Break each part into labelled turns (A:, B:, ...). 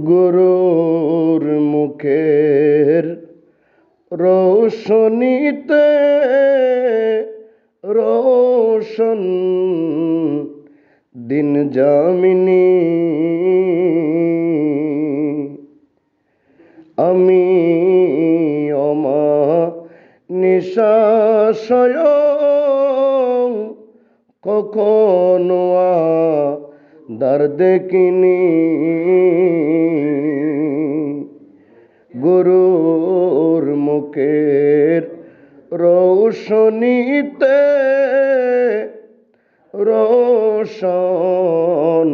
A: গুরুর মুখের রোশনীতে রোশন দিন জামিনী আমি অমা নিশাশয় কখনো দার দেখিনি। গুরুর মুখের রৌশনীতে রোশন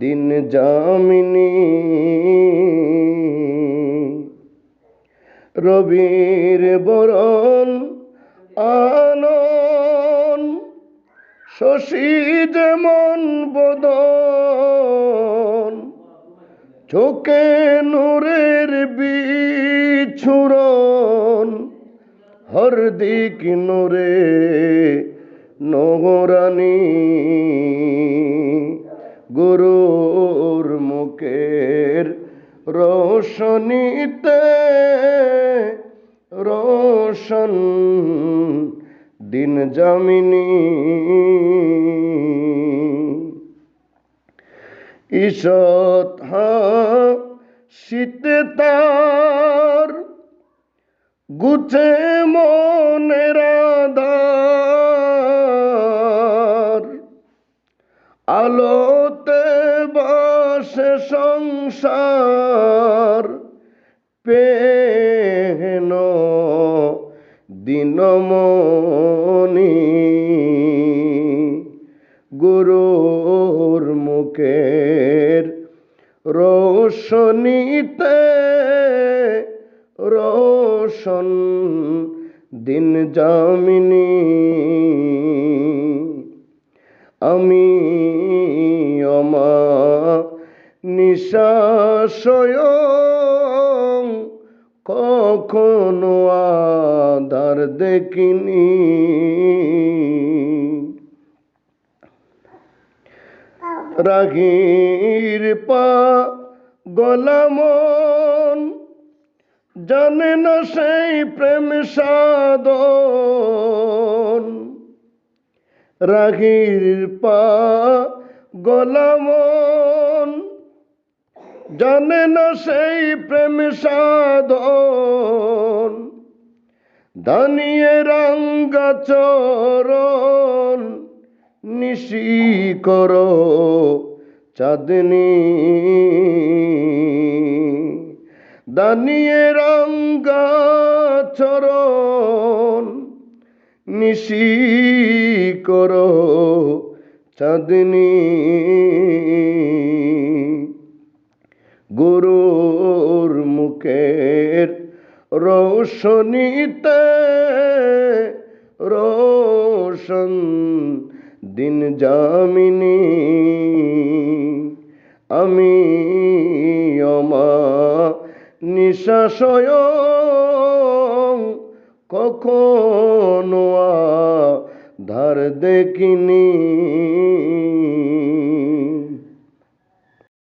A: দিন জামিনী রবির বরণ আনন শশী যেমন বদন চোখে নূরের বিছুরন হরদিক নূরে নহরানি। গুরুর মুখের রোশনীতে রোশন দিন জামিনী ঈষৎ শীতে তার গুছে মনের আধার। আলোতে বসে সংসার পেন দিনমণি। গুরুর মুখের রোশনীতে রোশন দিন জামিনী আমি অমা নিশাশয় কখনো আধার দেখিনি। রাগির পা গলামন জানে না সেই প্রেম সাধন। রাগির পা গলামন জানে না সেই প্রেম সাধন। দানিয়ে রাঙ্গা চরণ। নিশি কর চাঁদনি। দানিয়ে রাঙ্গা চরণ নিশি কর চাঁদনি। গুরুর মুখের রোশনীতে রোশন দিন জামিনী আমি অমা নিশাশয় কখনো ধার দেখিনি।